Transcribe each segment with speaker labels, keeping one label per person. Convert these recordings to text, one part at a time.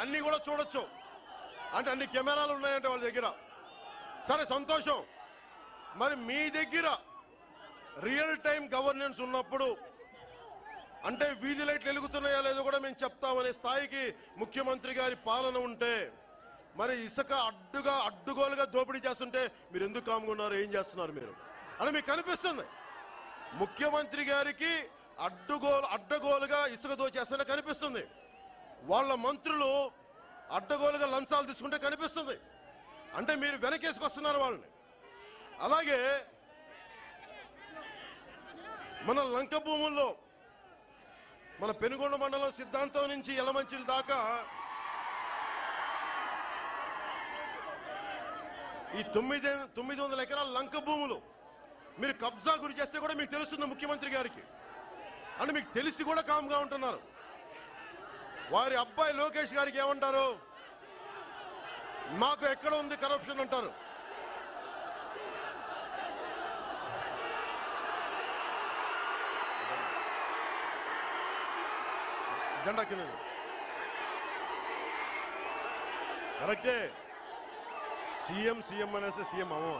Speaker 1: అన్ని కూడా చూడొచ్చు. అంటే అన్ని కెమెరాలు ఉన్నాయంటే వాళ్ళ దగ్గర. సరే సంతోషం. మరి మీ దగ్గర రియల్ టైం గవర్నెన్స్ ఉన్నప్పుడు అంటే వీధి లైట్లు వెలుగుతున్నాయా లేదో కూడా మేము చెప్తామనే స్థాయికి ముఖ్యమంత్రి గారి పాలన ఉంటే మరి ఇసుక అడ్డుగా అడ్డుగోలుగా దోపిడీ చేస్తుంటే మీరు ఎందుకు కాముకున్నారు ఏం చేస్తున్నారు మీరు? అని మీకు కనిపిస్తుంది. ముఖ్యమంత్రి గారికి అడ్డుగోలు అడ్డగోలుగా ఇసుక దోచేస్తుంటే కనిపిస్తుంది. వాళ్ళ మంత్రులు అడ్డగోలుగా లంచాలు తీసుకుంటే కనిపిస్తుంది. అంటే మీరు వెనకేసుకొస్తున్నారు వాళ్ళని. అలాగే మన లంక భూముల్లో మన పెనుగొండ మండలం సిద్ధాంతం నుంచి ఎలమంచిల దాకా ఈ తొమ్మిది తొమ్మిది వందల ఎకరాల లంక భూములు మీరు కబ్జా గురి చేస్తే కూడా మీకు తెలుస్తుంది ముఖ్యమంత్రి గారికి. అని మీకు తెలిసి కూడా కామ్గా ఉంటున్నారు. వారి అబ్బాయి లోకేష్ గారికి ఏమంటారు? మాకు ఎక్కడ ఉంది కరప్షన్ అంటారు. జెండా కింద కరెక్టే. సీఎం సీఎం అనేసి సీఎం అవ్వ.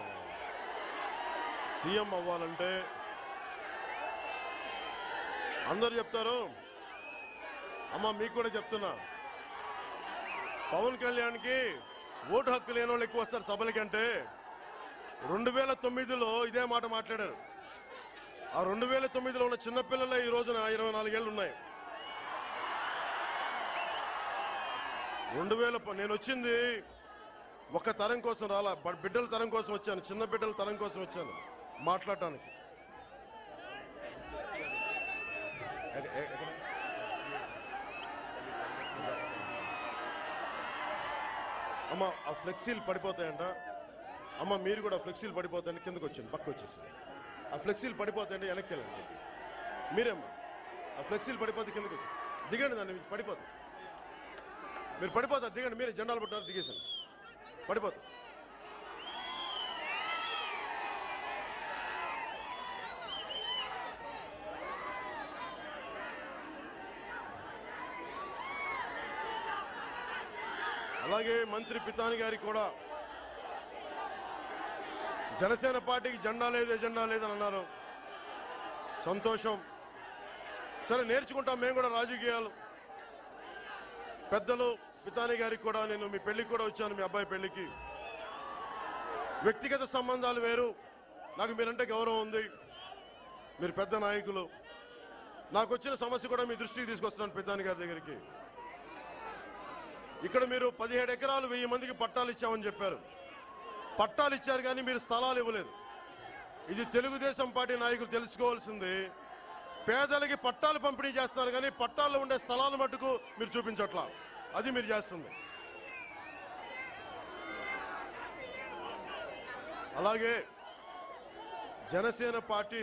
Speaker 1: సీఎం అవ్వాలంటే అందరు చెప్తారు. అమ్మ మీకు కూడా చెప్తున్నా. పవన్ కళ్యాణ్కి ఓటు హక్కు లేని వాళ్ళు ఎక్కువ వస్తారు సభలకంటే రెండు వేల తొమ్మిదిలో ఇదే మాట మాట్లాడారు. ఆ రెండు వేల తొమ్మిదిలో ఉన్న చిన్నపిల్లలే ఈ రోజున ఇరవై నాలుగేళ్ళు ఉన్నాయి. రెండు వేల నేను వచ్చింది ఒక తరం కోసం రాలా బిడ్డల తరం కోసం వచ్చాను చిన్న బిడ్డల తరం కోసం వచ్చాను మాట్లాడటానికి. అమ్మ ఆ ఫ్లెక్సీలు పడిపోతాయంట. అమ్మ మీరు కూడా ఫ్లెక్సీలు పడిపోతాయని కిందకు వచ్చింది పక్క వచ్చేసి ఆ ఫ్లెక్సీలు పడిపోతాయంటే వెనక్కి వెళ్ళండి. మీరేమ్మా ఆ ఫ్లెక్సీలు పడిపోతే కిందకు వచ్చి దిగండి దాన్ని నుంచి పడిపోతాయి మీరు పడిపోతారు దిగండి మీరే జెండాలు పట్టారు దిగేసండి పడిపోతారు అలాగే మంత్రి పితాని గారికి కూడా. జనసేన పార్టీకి జెండా లేదు ఎజెండా లేదని అన్నారు. సంతోషం. సరే నేర్చుకుంటాం. మేము కూడా రాజకీయాలు. పెద్దలు పితాని గారికి కూడా నేను మీ పెళ్ళికి కూడా వచ్చాను మీ అబ్బాయి పెళ్ళికి వ్యక్తిగత సంబంధాలు వేరు. నాకు మీరంటే గౌరవం ఉంది. మీరు పెద్ద నాయకులు. నాకు వచ్చిన సమస్య కూడా మీ దృష్టికి తీసుకొస్తున్నాను పితాని గారి దగ్గరికి. ఇక్కడ మీరు పదిహేడు ఎకరాలు వెయ్యి మందికి పట్టాలు ఇచ్చామని చెప్పారు. పట్టాలు ఇచ్చారు కానీ మీరు స్థలాలు ఇవ్వలేదు. ఇది తెలుగుదేశం పార్టీ నాయకులు తెలుసుకోవాల్సింది. పేదలకి పట్టాలు పంపిణీ చేస్తున్నారు కానీ పట్టాల్లో ఉండే స్థలాలు మటుకు మీరు చూపించట్లా. అది మీరు చేస్తుంది. అలాగే జనసేన పార్టీ